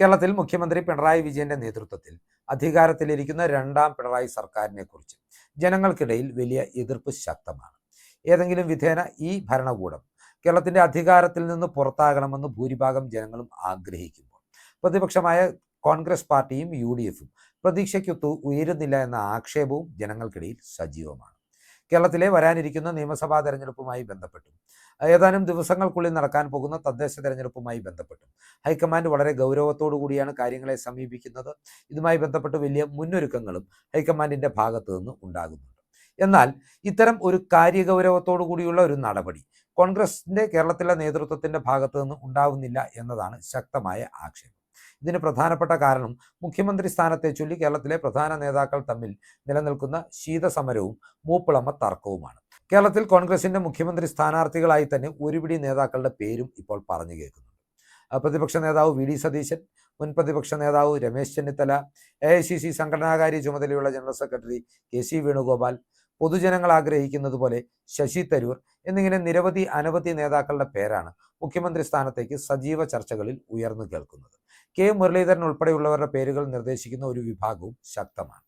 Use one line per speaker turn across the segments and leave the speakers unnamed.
കേരളത്തിൽ മുഖ്യമന്ത്രി പിണറായി വിജയന്റെ നേതൃത്വത്തിൽ അധികാരത്തിലിരിക്കുന്ന രണ്ടാം പിണറായി സർക്കാരിനെക്കുറിച്ച് ജനങ്ങൾക്കിടയിൽ വലിയ എതിർപ്പ് ശക്തമാണ് ഏതെങ്കിലും വിധേന ഈ ഭരണകൂടം കേരളത്തിന്റെ അധികാരത്തിൽ നിന്ന് പുറത്താകണമെന്ന് ഭൂരിഭാഗം ജനങ്ങളും ആഗ്രഹിക്കുമ്പോൾ പ്രതിപക്ഷമായ കോൺഗ്രസ് പാർട്ടിയും യു ഡി എഫും പ്രതീക്ഷയ്ക്കൊത്തു ഉയരുന്നില്ല എന്ന ആക്ഷേപവും ജനങ്ങൾക്കിടയിൽ സജീവമാണ് കേരളത്തിലെ വരാനിരിക്കുന്ന നിയമസഭാ തെരഞ്ഞെടുപ്പുമായി ബന്ധപ്പെട്ടും ഏതാനും ദിവസങ്ങൾക്കുള്ളിൽ നടക്കാൻ പോകുന്ന തദ്ദേശ തെരഞ്ഞെടുപ്പുമായി ബന്ധപ്പെട്ടും ഹൈക്കമാൻഡ് വളരെ ഗൗരവത്തോടു കൂടിയാണ് കാര്യങ്ങളെ സമീപിക്കുന്നത് ഇതുമായി ബന്ധപ്പെട്ട് വലിയ മുന്നൊരുക്കങ്ങളും ഹൈക്കമാൻഡിന്റെ ഭാഗത്തു നിന്ന് ഉണ്ടാകുന്നുണ്ട് എന്നാൽ ഇത്തരം ഒരു കാര്യഗൗരവത്തോടു കൂടിയുള്ള ഒരു നടപടി കോൺഗ്രസിന്റെ കേരളത്തിലെ നേതൃത്വത്തിന്റെ ഭാഗത്തു നിന്ന് ഉണ്ടാവുന്നില്ല എന്നതാണ് ശക്തമായ ആക്ഷേപം ഇതിന് പ്രധാനപ്പെട്ട കാരണം മുഖ്യമന്ത്രി സ്ഥാനത്തെ ചൊല്ലി കേരളത്തിലെ പ്രധാന നേതാക്കൾ തമ്മിൽ നിലനിൽക്കുന്ന ശീതസമരവും മൂപ്പിളമ തർക്കവുമാണ് കേരളത്തിൽ കോൺഗ്രസിന്റെ മുഖ്യമന്ത്രി സ്ഥാനാർത്ഥികളായി തന്നെ ഒരുപിടി നേതാക്കളുടെ പേരും ഇപ്പോൾ പറഞ്ഞു കേൾക്കുന്നുണ്ട് പ്രതിപക്ഷ നേതാവ് വി ഡി സതീശൻ മുൻ പ്രതിപക്ഷ നേതാവ് Ramesh Chennithala A I C C സംഘടനാകാരി ചുമതലയുള്ള general secretary K C Venugopal പൊതുജനങ്ങൾ ആഗ്രഹിക്കുന്നത് പോലെ ശശി തരൂർ എന്നിങ്ങനെ നിരവധി അനവധി നേതാക്കളുടെ പേരാണ് മുഖ്യമന്ത്രി സ്ഥാനത്തേക്ക് സജീവ ചർച്ചകളിൽ ഉയർന്നു കേൾക്കുന്നത് കെ മുരളീധരൻ ഉൾപ്പെടെയുള്ളവരുടെ പേരുകൾ നിർദ്ദേശിക്കുന്ന ഒരു വിഭാഗവും ശക്തമാണ്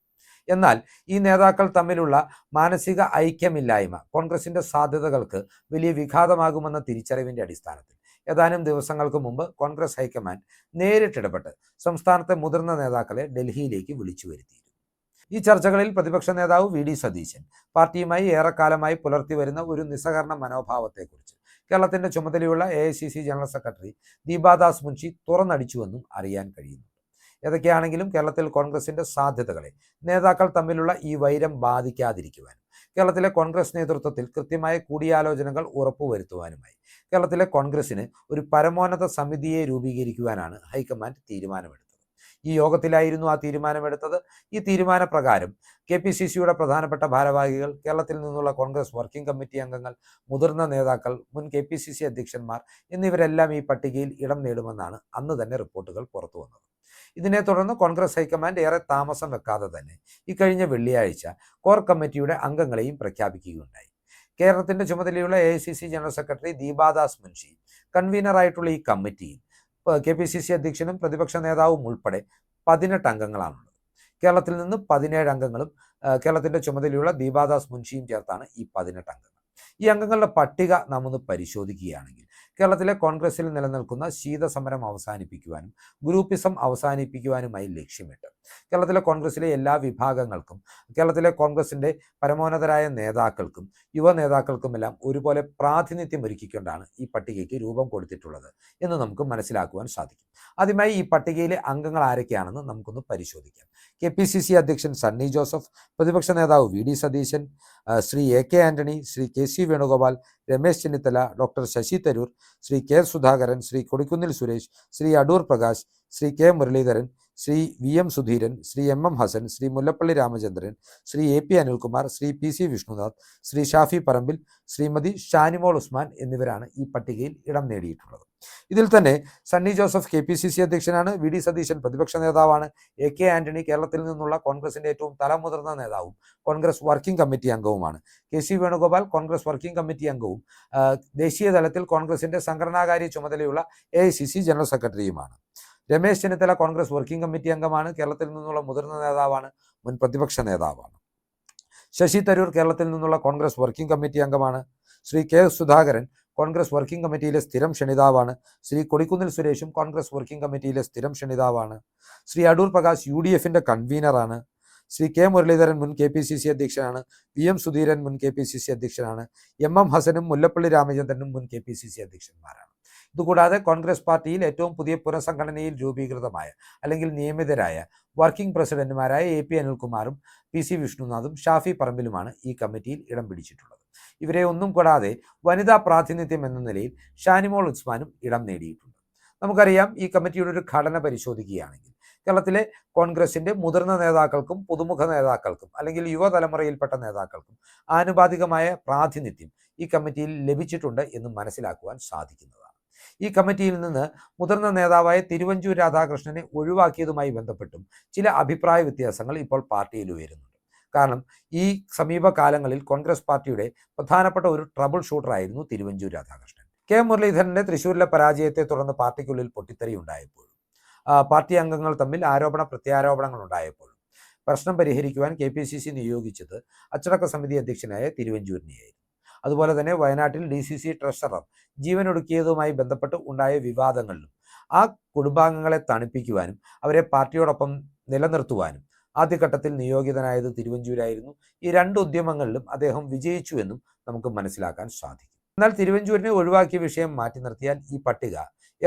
എന്നാൽ ഈ നേതാക്കൾ തമ്മിലുള്ള മാനസിക ഐക്യമില്ലായ്മ കോൺഗ്രസിന്റെ സാധ്യതകൾക്ക് വലിയ വിഘാതമാകുമെന്ന തിരിച്ചറിവിന്റെ അടിസ്ഥാനത്തിൽ ഏതാനും ദിവസങ്ങൾക്ക് മുമ്പ് കോൺഗ്രസ് ഹൈക്കമാൻഡ് നേരിട്ടിടപെട്ട് സംസ്ഥാനത്തെ മുതിർന്ന നേതാക്കളെ ഡൽഹിയിലേക്ക് വിളിച്ചു വരുത്തിയിരുന്നു ഈ ചർച്ചകളിൽ പ്രതിപക്ഷ നേതാവ് വി ഡി സതീശൻ പാർട്ടിയുമായി ഏറെക്കാലമായി പുലർത്തി വരുന്ന ഒരു നിസ്സഹകരണ മനോഭാവത്തെക്കുറിച്ച് കേരളത്തിന്റെ ചുമതലയുള്ള A general secretary Deepadas Munshi തുറന്നടിച്ചുവെന്നും അറിയാൻ കഴിയുന്നു ഏതൊക്കെയാണെങ്കിലും കേരളത്തിൽ കോൺഗ്രസിന്റെ സാധ്യതകളെ നേതാക്കൾ തമ്മിലുള്ള ഈ വൈരം ബാധിക്കാതിരിക്കുവാൻ കേരളത്തിലെ കോൺഗ്രസ് നേതൃത്വത്തിൽ കൃത്യമായ കൂടിയാലോചനകൾ ഉറപ്പുവരുത്തുവാനുമായി കേരളത്തിലെ കോൺഗ്രസിന് ഒരു പരമോന്നത സമിതിയെ രൂപീകരിക്കുവാനാണ് ഹൈക്കമാൻഡ് തീരുമാനമെടുത്തത് ഈ യോഗത്തിലായിരുന്നു ആ തീരുമാനമെടുത്തത് ഈ തീരുമാനപ്രകാരം കെ പി സി സിയുടെ പ്രധാനപ്പെട്ട ഭാരവാഹികൾ കേരളത്തിൽ നിന്നുള്ള കോൺഗ്രസ് വർക്കിംഗ് കമ്മിറ്റി അംഗങ്ങൾ മുതിർന്ന നേതാക്കൾ മുൻ കെ പി സി സി അധ്യക്ഷന്മാർ എന്നിവരെല്ലാം ഈ പട്ടികയിൽ ഇടം നേടുമെന്നാണ് അന്ന് തന്നെ റിപ്പോർട്ടുകൾ പുറത്തു വന്നത് ഇതിനെ തുടർന്ന് കോൺഗ്രസ് ഹൈക്കമാൻഡ് ഏറെ താമസം വെക്കാതെ തന്നെ ഇക്കഴിഞ്ഞ വെള്ളിയാഴ്ച കോർ കമ്മിറ്റിയുടെ അംഗങ്ങളെയും പ്രഖ്യാപിക്കുകയുണ്ടായി കേരളത്തിന്റെ ചുമതലയുള്ള A general secretary Deepadas Munshi കൺവീനറായിട്ടുള്ള ഈ കമ്മിറ്റിയിൽ കെ പി സി സി അധ്യക്ഷനും പ്രതിപക്ഷ നേതാവും ഉൾപ്പെടെ പതിനെട്ട് അംഗങ്ങളാണുള്ളത് കേരളത്തിൽ നിന്ന് പതിനേഴ് അംഗങ്ങളും കേരളത്തിൻ്റെ ചുമതലയുള്ള ദീപാദാസ് മുൻഷിയും ചേർത്താണ് ഈ പതിനെട്ട് അംഗങ്ങൾ ഈ അംഗങ്ങളുടെ പട്ടിക നാമൊന്ന് പരിശോധിക്കുകയാണെങ്കിൽ കേരളത്തിലെ കോൺഗ്രസിൽ നിലനിൽക്കുന്ന ശീതസമരം അവസാനിപ്പിക്കുവാനും ഗ്രൂപ്പിസം അവസാനിപ്പിക്കുവാനുമായി ലക്ഷ്യമിട്ട് കേരളത്തിലെ കോൺഗ്രസിലെ എല്ലാ വിഭാഗങ്ങൾക്കും കേരളത്തിലെ കോൺഗ്രസിൻ്റെ പരമോന്നതരായ നേതാക്കൾക്കും യുവ നേതാക്കൾക്കുമെല്ലാം ഒരുപോലെ പ്രാതിനിധ്യം ഒരുക്കിക്കൊണ്ടാണ് ഈ പട്ടികയ്ക്ക് രൂപം കൊടുത്തിട്ടുള്ളത് എന്ന് നമുക്ക് മനസ്സിലാക്കുവാൻ സാധിക്കും ആദ്യമായി ഈ പട്ടികയിലെ അംഗങ്ങൾ ആരൊക്കെയാണെന്ന് നമുക്കൊന്ന് പരിശോധിക്കാം കെ പി സി സി അധ്യക്ഷൻ സണ്ണി ജോസഫ് പ്രതിപക്ഷ നേതാവ് V D Satheesan Shri A K Antony Shri K C Venugopal Ramesh Chennithala doctor Shashi Tharoor Shri K Sudhakaran Shri Kodikunnil Suresh Shri Adoor Prakash Shri K Muraleedharan Shri V M Sudheeran Shri M M Hassan Shri Mullappally Ramachandran Shri A P Anilkumar Shri P C Vishnunath Shri Shafi Parambil Shrimati Shanimol Usman എന്നിവരാണ് ഈ പട്ടികയിൽ ഇടം നേടിയിട്ടുള്ളത് ഇതിൽ തന്നെ Sunny Joseph K P C C അധ്യക്ഷനാണ് വി ഡി സതീശൻ പ്രതിപക്ഷ നേതാവാണ് എ കെ ആന്റണി കേരളത്തിൽ നിന്നുള്ള കോൺഗ്രസിന്റെ ഏറ്റവും തലമുതിർന്ന നേതാവും കോൺഗ്രസ് വർക്കിംഗ് കമ്മിറ്റി അംഗവുമാണ് K C Venugopal Congress working committee അംഗവും ദേശീയ തലത്തിൽ കോൺഗ്രസിന്റെ സംഘടനാകാരി ചുമതലയുള്ള A I C C general സെക്രട്ടറിയുമാണ് Ramesh Chennithala Congress working committee അംഗമാണ് കേരളത്തിൽ നിന്നുള്ള മുതിർന്ന നേതാവാണ് മുൻ പ്രതിപക്ഷ നേതാവാണ് ശശി തരൂർ കേരളത്തിൽ നിന്നുള്ള കോൺഗ്രസ് വർക്കിംഗ് കമ്മിറ്റി അംഗമാണ് ശ്രീ കെ സുധാകരൻ കോൺഗ്രസ് വർക്കിംഗ് കമ്മിറ്റിയിലെ സ്ഥിരം ക്ഷണിതാവാണ് ശ്രീ കൊടിക്കുന്നിൽ സുരേഷും കോൺഗ്രസ് വർക്കിംഗ് കമ്മിറ്റിയിലെ സ്ഥിരം ക്ഷണിതാവാണ് ശ്രീ അടൂർ പ്രകാശ് യു ഡി എഫിന്റെ കൺവീനറാണ് ശ്രീ കെ മുരളീധരൻ മുൻ കെ പി സി സി അധ്യക്ഷനാണ് വി എം സുധീരൻ മുൻ കെ പി സി സി അധ്യക്ഷനാണ് എം എം ഹസനും മുല്ലപ്പള്ളി രാമചന്ദ്രനും മുൻ കെ പി സി സി അധ്യക്ഷന്മാരാണ് ഇതുകൂടാതെ കോൺഗ്രസ് പാർട്ടിയിൽ ഏറ്റവും പുതിയ പുനഃസംഘടനയിൽ രൂപീകൃതമായ അല്ലെങ്കിൽ നിയമിതരായ വർക്കിംഗ് പ്രസിഡന്റുമാരായ എ പി അനിൽകുമാറും പി സി വിഷ്ണുനാഥും ഷാഫി പറമ്പിലുമാണ് ഈ കമ്മിറ്റിയിൽ ഇടം പിടിച്ചിട്ടുള്ളത് ഇവരെ ഒന്നും കൂടാതെ വനിതാ പ്രാതിനിധ്യം എന്ന നിലയിൽ ഷാനിമോൾ ഉസ്മാനും ഇടം നേടിയിട്ടുണ്ട് നമുക്കറിയാം ഈ കമ്മിറ്റിയുടെ ഒരു ഘടന പരിശോധിക്കുകയാണെങ്കിൽ കേരളത്തിലെ കോൺഗ്രസിന്റെ മുതിർന്ന നേതാക്കൾക്കും പുതുമുഖ നേതാക്കൾക്കും അല്ലെങ്കിൽ യുവതലമുറയിൽപ്പെട്ട നേതാക്കൾക്കും ആനുപാതികമായ പ്രാതിനിധ്യം ഈ കമ്മിറ്റിയിൽ ലഭിച്ചിട്ടുണ്ട് എന്ന് മനസ്സിലാക്കുവാൻ സാധിക്കുന്നതാണ് ഈ കമ്മിറ്റിയിൽ നിന്ന് മുതിർന്ന നേതാവായ തിരുവഞ്ചൂർ രാധാകൃഷ്ണനെ ഒഴിവാക്കിയതുമായി ബന്ധപ്പെട്ടും ചില അഭിപ്രായ വ്യത്യാസങ്ങൾ ഇപ്പോൾ പാർട്ടിയിൽ ഉയരുന്നുണ്ട് കാരണം ഈ സമീപകാലങ്ങളിൽ കോൺഗ്രസ് പാർട്ടിയുടെ പ്രധാനപ്പെട്ട ഒരു ട്രബിൾ ഷൂട്ടറായിരുന്നു തിരുവഞ്ചൂർ രാധാകൃഷ്ണൻ കെ മുരളീധരന്റെ തൃശൂരിലെ പരാജയത്തെ തുടർന്ന് പാർട്ടിക്കുള്ളിൽ പൊട്ടിത്തെറി ഉണ്ടായപ്പോൾ പാർട്ടി അംഗങ്ങൾ തമ്മിൽ ആരോപണ പ്രത്യാരോപണങ്ങൾ ഉണ്ടായപ്പോഴും പ്രശ്നം പരിഹരിക്കുവാൻ കെ പി സി സി നിയോഗിച്ചത് അച്ചടക്ക സമിതി അധ്യക്ഷനായ തിരുവഞ്ചൂരിനെയായിരുന്നു അതുപോലെ തന്നെ വയനാട്ടിൽ ഡി സി സി ട്രഷറർ ജീവനൊടുക്കിയതുമായി ബന്ധപ്പെട്ട് ഉണ്ടായ വിവാദങ്ങളിലും ആ കുടുംബാംഗങ്ങളെ തണുപ്പിക്കുവാനും അവരെ പാർട്ടിയോടൊപ്പം നിലനിർത്തുവാനും ആദ്യഘട്ടത്തിൽ നിയോഗിതനായത് തിരുവഞ്ചൂരായിരുന്നു ഈ രണ്ട് ഉദ്യമങ്ങളിലും അദ്ദേഹം വിജയിച്ചു എന്നും നമുക്ക് മനസ്സിലാക്കാൻ സാധിക്കും എന്നാൽ തിരുവഞ്ചൂരിനെ ഒഴിവാക്കിയ വിഷയം മാറ്റി നിർത്തിയാൽ ഈ പട്ടിക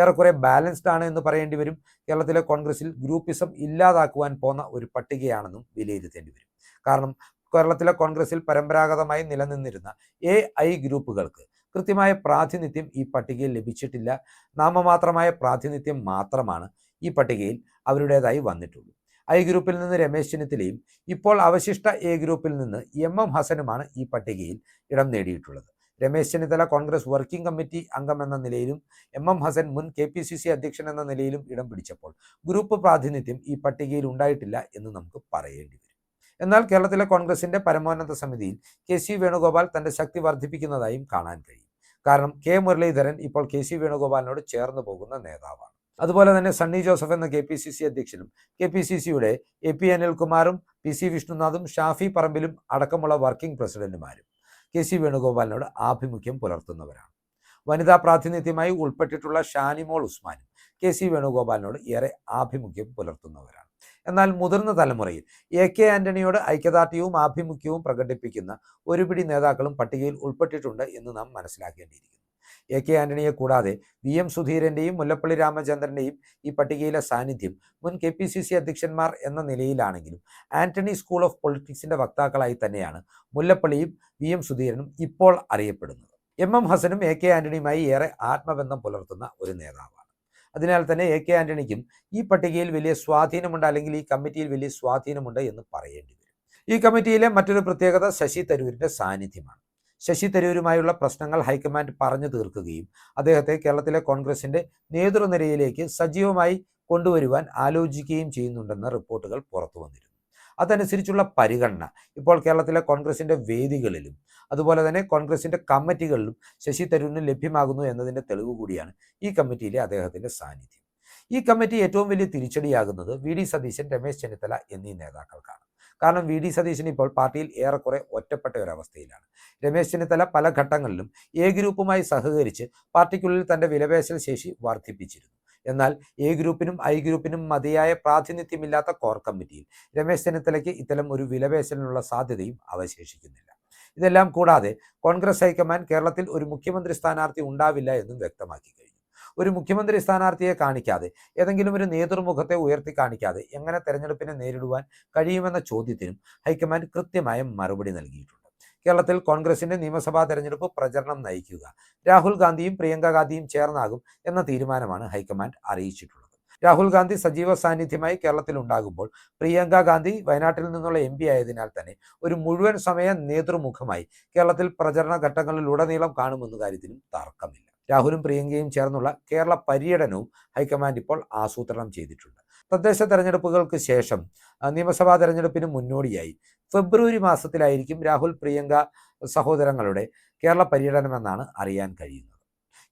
ഏറെക്കുറെ ബാലൻസ്ഡ് ആണ് എന്ന് പറയേണ്ടി വരും കേരളത്തിലെ കോൺഗ്രസിൽ ഗ്രൂപ്പിസം ഇല്ലാതാക്കുവാൻ പോന്ന ഒരു പട്ടികയാണെന്നും വിലയിരുത്തേണ്ടി വരും കാരണം കേരളത്തിലെ കോൺഗ്രസിൽ പരമ്പരാഗതമായി നിലനിന്നിരുന്ന എ ഐ ഗ്രൂപ്പുകൾക്ക് കൃത്യമായ പ്രാതിനിധ്യം ഈ പട്ടികയിൽ ലഭിച്ചിട്ടില്ല നാമമാത്രമായ പ്രാതിനിധ്യം മാത്രമാണ് ഈ പട്ടികയിൽ അവരുടേതായി വന്നിട്ടുള്ളൂ ഐ ഗ്രൂപ്പിൽ നിന്ന് രമേശ് ചെന്നിത്തലയും ഇപ്പോൾ അവശിഷ്ട എ ഗ്രൂപ്പിൽ നിന്ന് എം എം ഹസനുമാണ് ഈ പട്ടികയിൽ ഇടം നേടിയിട്ടുള്ളത് Ramesh Chennithala Congress working committee അംഗം എന്ന നിലയിലും എം എം ഹസൻ മുൻ കെ പി സി സി അധ്യക്ഷൻ എന്ന നിലയിലും ഇടം പിടിച്ചപ്പോൾ ഗ്രൂപ്പ് പ്രാതിനിധ്യം ഈ പട്ടികയിൽ ഉണ്ടായിട്ടില്ല എന്ന് നമുക്ക് പറയേണ്ടി വരും എന്നാൽ കേരളത്തിലെ കോൺഗ്രസിന്റെ പരമോന്നത സമിതിയിൽ കെ സി വേണുഗോപാൽ തന്റെ ശക്തി വർദ്ധിപ്പിക്കുന്നതായും കാണാൻ കഴിയും കാരണം കെ മുരളീധരൻ ഇപ്പോൾ കെ സി വേണുഗോപാലിനോട് ചേർന്ന് പോകുന്ന നേതാവാണ് അതുപോലെ തന്നെ സണ്ണി ജോസഫ് എന്ന കെ പി സി സി അധ്യക്ഷനും കെ പി സി സിയുടെ എ പി അനിൽകുമാറും പി സി വിഷ്ണുനാഥും ഷാഫി പറമ്പിലും അടക്കമുള്ള വർക്കിംഗ് പ്രസിഡന്റുമാരും കെ സി വേണുഗോപാലിനോട് ആഭിമുഖ്യം പുലർത്തുന്നവരാണ് വനിതാ പ്രാതിനിധ്യമായി ഉൾപ്പെട്ടിട്ടുള്ള ഷാനിമോൾ ഉസ്മാനും കെ സി വേണുഗോപാലിനോട് ഏറെ ആഭിമുഖ്യം പുലർത്തുന്നവരാണ് എന്നാൽ മുതിർന്ന തലമുറയിൽ എ കെ ആന്റണിയോട് ഐക്യദാർഢ്യവും ആഭിമുഖ്യവും പ്രകടിപ്പിക്കുന്ന ഒരുപിടി നേതാക്കളും പട്ടികയിൽ ഉൾപ്പെട്ടിട്ടുണ്ട് എന്ന് നാം മനസ്സിലാക്കേണ്ടിയിരിക്കുന്നു എ കെ ആന്റണിയെ കൂടാതെ വി എം സുധീരന്റെയും മുല്ലപ്പള്ളി രാമചന്ദ്രന്റെയും ഈ പട്ടികയിലെ സാന്നിധ്യം മുൻ കെ പി സി സി അധ്യക്ഷന്മാർ എന്ന നിലയിലാണെങ്കിലും ആന്റണി സ്കൂൾ ഓഫ് പൊളിറ്റിക്സിന്റെ വക്താക്കളായി തന്നെയാണ് മുല്ലപ്പള്ളിയും വി എം സുധീരനും ഇപ്പോൾ അറിയപ്പെടുന്നത് എം എം ഹസനും എ കെ ആന്റണിയുമായി ഏറെ ആത്മബന്ധം പുലർത്തുന്ന ഒരു നേതാവാണ് അതിനാൽ തന്നെ എ കെ ആന്റണിക്കും ഈ പട്ടികയിൽ വലിയ സ്വാധീനമുണ്ട് അല്ലെങ്കിൽ ഈ കമ്മിറ്റിയിൽ വലിയ സ്വാധീനമുണ്ട് എന്ന് പറയേണ്ടി വരും ഈ കമ്മിറ്റിയിലെ മറ്റൊരു പ്രത്യേകത ശശി തരൂരിന്റെ സാന്നിധ്യമാണ് ശശി തരൂരുമായുള്ള പ്രശ്നങ്ങൾ ഹൈക്കമാൻഡ് പറഞ്ഞു തീർക്കുകയും അദ്ദേഹത്തെ കേരളത്തിലെ കോൺഗ്രസിന്റെ നേതൃനിരയിലേക്ക് സജീവമായി കൊണ്ടുവരുവാൻ ആലോചിക്കുകയും ചെയ്യുന്നുണ്ടെന്ന റിപ്പോർട്ടുകൾ പുറത്തു വന്നിരുന്നു അതനുസരിച്ചുള്ള പരിഗണന ഇപ്പോൾ കേരളത്തിലെ കോൺഗ്രസിൻ്റെ വേദികളിലും അതുപോലെ തന്നെ കോൺഗ്രസിൻ്റെ കമ്മിറ്റികളിലും ശശി തരൂരിന് ലഭ്യമാകുന്നു എന്നതിൻ്റെ തെളിവ് കൂടിയാണ് ഈ കമ്മിറ്റിയിലെ അദ്ദേഹത്തിൻ്റെ സാന്നിധ്യം ഈ കമ്മിറ്റി ഏറ്റവും വലിയ തിരിച്ചടിയാകുന്നത് വി ഡി സതീശൻ രമേശ് ചെന്നിത്തല എന്നീ നേതാക്കൾക്കാണ് കാരണം വി ഡി സതീശൻ ഇപ്പോൾ പാർട്ടിയിൽ ഏറെക്കുറെ ഒറ്റപ്പെട്ട ഒരവസ്ഥയിലാണ് രമേശ് ചെന്നിത്തല പല ഘട്ടങ്ങളിലും എ ഗ്രൂപ്പുമായി സഹകരിച്ച് പാർട്ടിക്കുള്ളിൽ തൻ്റെ വിലപേശൽ ശേഷി വർദ്ധിപ്പിച്ചിരുന്നു എന്നാൽ എ ഗ്രൂപ്പിനും ഐ ഗ്രൂപ്പിനും മതിയായ പ്രാതിനിധ്യമില്ലാത്ത കോർ കമ്മിറ്റിയിൽ രമേശ് ചെന്നിത്തലയ്ക്ക് ഇത്തരം ഒരു വിലപേശലിനുള്ള സാധ്യതയും അവശേഷിക്കുന്നില്ല ഇതെല്ലാം കൂടാതെ കോൺഗ്രസ് ഹൈക്കമാൻഡ് കേരളത്തിൽ ഒരു മുഖ്യമന്ത്രി സ്ഥാനാർത്ഥി ഉണ്ടാവില്ല എന്നും വ്യക്തമാക്കി കഴിഞ്ഞു ഒരു മുഖ്യമന്ത്രി സ്ഥാനാർത്ഥിയെ കാണിക്കാതെ ഏതെങ്കിലും ഒരു നേതൃമുഖത്തെ ഉയർത്തി കാണിക്കാതെ എങ്ങനെ തെരഞ്ഞെടുപ്പിനെ നേരിടുവാൻ കഴിയുമെന്ന ചോദ്യത്തിനും ഹൈക്കമാൻഡ് കൃത്യമായ മറുപടി നൽകിയിട്ടുണ്ട് കേരളത്തിൽ കോൺഗ്രസിന്റെ നിയമസഭാ തെരഞ്ഞെടുപ്പ് പ്രചരണം നയിക്കുക രാഹുൽ ഗാന്ധിയും പ്രിയങ്ക ഗാന്ധിയും ചേർന്നാകും എന്ന തീരുമാനമാണ് ഹൈക്കമാൻഡ് അറിയിച്ചിട്ടുള്ളത് രാഹുൽ ഗാന്ധി സജീവ സാന്നിധ്യമായി കേരളത്തിൽ ഉണ്ടാകുമ്പോൾ പ്രിയങ്ക ഗാന്ധി വയനാട്ടിൽ നിന്നുള്ള എം പി ആയതിനാൽ തന്നെ ഒരു മുഴുവൻ സമയ നേതൃമുഖമായി കേരളത്തിൽ പ്രചരണ ഘട്ടങ്ങളിലുടനീളം കാണുമെന്ന കാര്യത്തിനും തർക്കമില്ല രാഹുലും പ്രിയങ്കയും ചേർന്നുള്ള കേരള പര്യടനവും ഹൈക്കമാൻഡ് ഇപ്പോൾ ആസൂത്രണം ചെയ്തിട്ടുണ്ട് തദ്ദേശ തെരഞ്ഞെടുപ്പുകൾക്ക് ശേഷം നിയമസഭാ തെരഞ്ഞെടുപ്പിന് മുന്നോടിയായി ഫെബ്രുവരി മാസത്തിലായിരിക്കും രാഹുൽ പ്രിയങ്ക സഹോദരങ്ങളുടെ കേരള പര്യടനമെന്നാണ് അറിയാൻ കഴിയുന്നത്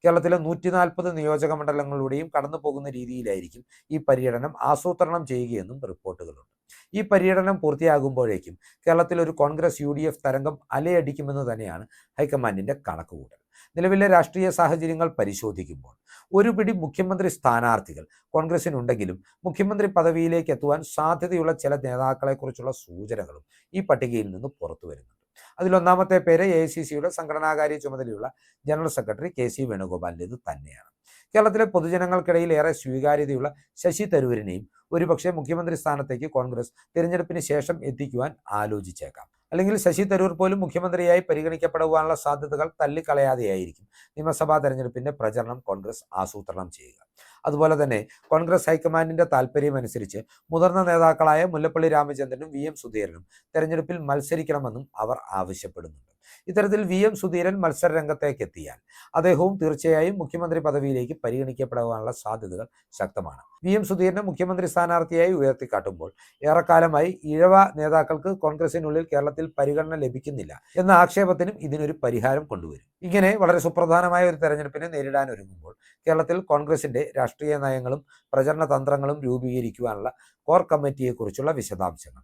കേരളത്തിലെ നൂറ്റി നാൽപ്പത് നിയോജക മണ്ഡലങ്ങളിലൂടെയും കടന്നു പോകുന്ന രീതിയിലായിരിക്കും ഈ പര്യടനം ആസൂത്രണം ചെയ്യുകയെന്നും റിപ്പോർട്ടുകളുണ്ട് ഈ പര്യടനം പൂർത്തിയാകുമ്പോഴേക്കും കേരളത്തിൽ ഒരു കോൺഗ്രസ് യു തരംഗം അലയടിക്കുമെന്ന് തന്നെയാണ് ഹൈക്കമാൻഡിന്റെ കണക്കുകൂട്ടൽ നിലവിലെ രാഷ്ട്രീയ സാഹചര്യങ്ങൾ പരിശോധിക്കുമ്പോൾ ഒരു പിടി മുഖ്യമന്ത്രി സ്ഥാനാർത്ഥികൾ കോൺഗ്രസിനുണ്ടെങ്കിലും മുഖ്യമന്ത്രി പദവിയിലേക്ക് എത്തുവാൻ സാധ്യതയുള്ള ചില നേതാക്കളെക്കുറിച്ചുള്ള സൂചനകളും ഈ പട്ടികയിൽ നിന്ന് പുറത്തു വരുന്നുണ്ട് അതിലൊന്നാമത്തെ പേര് എ സി സിയുടെ സംഘടനാകാര്യ ചുമതലയുള്ള ജനറൽ സെക്രട്ടറി കെ സി വേണുഗോപാലിൻ്റെത് തന്നെയാണ് കേരളത്തിലെ പൊതുജനങ്ങൾക്കിടയിൽ ഏറെ സ്വീകാര്യതയുള്ള ശശി തരൂരിനെയും ഒരുപക്ഷെ മുഖ്യമന്ത്രി സ്ഥാനത്തേക്ക് കോൺഗ്രസ് തിരഞ്ഞെടുപ്പിന് ശേഷം എത്തിക്കുവാൻ ആലോചിച്ചേക്കാം അല്ലെങ്കിൽ ശശി തരൂർ പോലും മുഖ്യമന്ത്രിയായി പരിഗണിക്കപ്പെടുവാനുള്ള സാധ്യതകൾ തള്ളിക്കളയാതെയായിരിക്കും നിയമസഭാ തെരഞ്ഞെടുപ്പിന്റെ പ്രചരണം കോൺഗ്രസ് ആസൂത്രണം ചെയ്യുക അതുപോലെ തന്നെ കോൺഗ്രസ് ഹൈക്കമാൻഡിന്റെ താല്പര്യമനുസരിച്ച് മുതിർന്ന നേതാക്കളായ മുല്ലപ്പള്ളി രാമചന്ദ്രനും വി എം സുധീരനും തെരഞ്ഞെടുപ്പിൽ മത്സരിക്കണമെന്നും അവർ ആവശ്യപ്പെടുന്നുണ്ട് ഇത്തരത്തിൽ വി എം സുധീരൻ മത്സരരംഗത്തേക്ക് എത്തിയാൽ അദ്ദേഹവും തീർച്ചയായും മുഖ്യമന്ത്രി പദവിയിലേക്ക് പരിഗണിക്കപ്പെടാനുള്ള സാധ്യതകൾ ശക്തമാണ് വി എം സുധീരനെ മുഖ്യമന്ത്രി സ്ഥാനാർത്ഥിയായി ഉയർത്തിക്കാട്ടുമ്പോൾ ഏറെക്കാലമായി ഇഴവ നേതാക്കൾക്ക് കോൺഗ്രസിനുള്ളിൽ കേരളത്തിൽ പരിഗണന ലഭിക്കുന്നില്ല എന്ന ആക്ഷേപത്തിനും ഇതിനൊരു പരിഹാരം കൊണ്ടുവരും ഇങ്ങനെ വളരെ സുപ്രധാനമായ ഒരു തെരഞ്ഞെടുപ്പിനെ നേരിടാൻ ഒരുങ്ങുമ്പോൾ കേരളത്തിൽ കോൺഗ്രസിന്റെ രാഷ്ട്രീയ നയങ്ങളും പ്രചരണ തന്ത്രങ്ങളും രൂപീകരിക്കുവാനുള്ള കോർ കമ്മിറ്റിയെക്കുറിച്ചുള്ള വിശദാംശങ്ങൾ